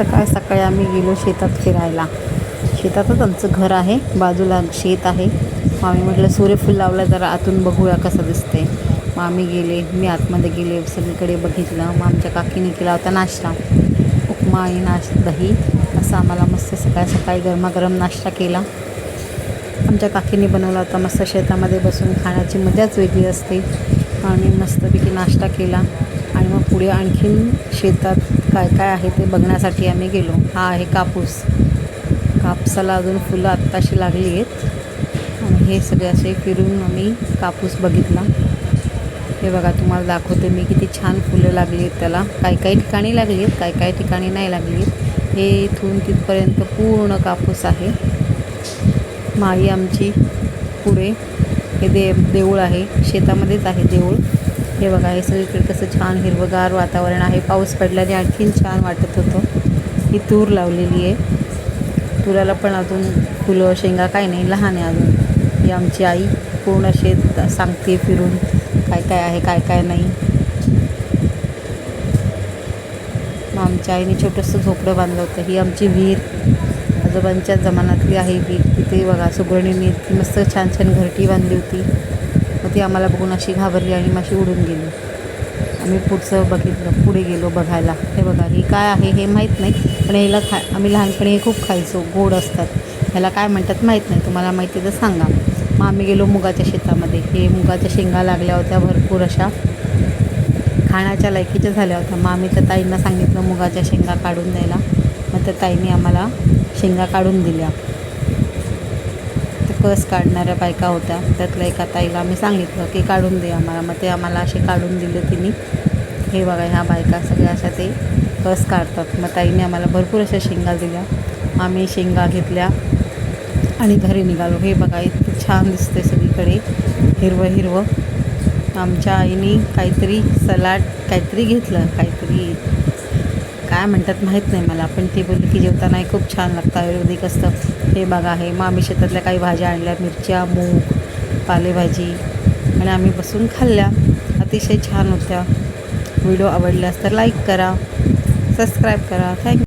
सकाळ सकाळी आम्ही गेलो शेतात फिरायला शेतातच आमचं घर आहे. बाजूला शेत आहे. मग आम्ही म्हटलं सूर्यफूल लावलं जरा आतून बघूया कसं दिसते मग आम्ही गेले मी आतमध्ये गेले सगळीकडे बघितलं. मग आमच्या काकीने केला होता नाश्ता. उपमा आणि नाश दही असं आम्हाला मस्त सकाळ सकाळी गरमागरम नाश्ता केला. आमच्या काकीने बनवला होता मस्त शेतामध्ये बसून. खाण्याची मजाच वेगळी असते. आणि मस्तपैकी नाश्ता केला. आणि मग पुढे आणखीन शेतात काय काय आहे ते बघण्यासाठी आम्ही गेलो. हा आहे कापूस. कापसाला अजून फुलं आत्ताशी लागली आहेत. आणि हे सगळे असे फिरून आम्ही कापूस बघितला. हे बघा तुम्हाला दाखवते मी किती छान फुलं लागली आहेत त्याला. काही काही ठिकाणी लागली आहेत काही काही ठिकाणी नाही लागली आहेत. हे इथून तिथपर्यंत पूर्ण कापूस आहे. माई आमची पुढे. हे दे देऊळ आहे. शेतामध्येच आहे देऊळ. हे बघा हे सगळीकडे कसं छान हिरवगार वातावरण आहे. पाऊस पडल्याने आणखीन छान वाटत होतं. ही तूर लावलेली आहे. तुराला पण अजून फुलं शेंगा काय नाही लहान आहे अजून. ही आमची आई पूर्ण शेत सांगते फिरून काय काय आहे काय काय नाही. मग आमच्या आईने छोटंसं झोपडं बांधलं होतं. ही आमची विहीर आजोबांच्या जमान्यातली आहे विहीर तिथे बघा सुगरणीने इतकी मस्त छान छान घरटी बांधली होती. ती आम्हाला बघून अशी घाबरली आणि माशी उडून गेली. आम्ही पुढचं बघितलं पुढे गेलो बघायला. हे बघा ही काय आहे हे माहीत नाही पण याला खा आम्ही लहानपणी हे खूप खायचो गोड असतात. ह्याला काय म्हणतात माहीत नाही तुम्हाला माहिती तर सांगा. मग आम्ही गेलो मुगाच्या शेतामध्ये. हे मुगाच्या शेंगा लागल्या होत्या भरपूर अशा. खाण्याच्या लायकीच्या झाल्या होत्या. मग आम्ही त्या ताईंना सांगितलं मुगाच्या शेंगा काढून द्यायला. मग त्या ताईंनी आम्हाला शेंगा काढून दिल्या. ते कस काढणाऱ्या बायका होत्या. त्यातल्या एका ताईला आम्ही सांगितलं की काढून दे आम्हाला. मग ते आम्हाला असे काढून दिले तिने. हे बघा ह्या बायका सगळ्या अशा ते कस काढतात. मग ताईने आम्हाला भरपूर अशा शेंगा दिल्या. आम्ही शेंगा घेतल्या आणि घरी निघालो. हे बघा इतकं छान दिसते सगळीकडे. हिरवं हिरवं. आमच्या आईने काहीतरी सलाड काहीतरी घेतलं काहीतरी काय म्हणतात माहीत नाही मला पण ती बोलले की जेवताना खूप छान लागतं आयुर्वेदिक असतं. हे बघा आहे मग आम्ही शेतातल्या काही भाज्या आणल्या मिरच्या मूग पालेभाजी. आणि आम्ही बसून खाल्ल्या. अतिशय छान होत्या. व्हिडिओ आवडल्यास तर लाईक करा सबस्क्राईब करा. थँक्यू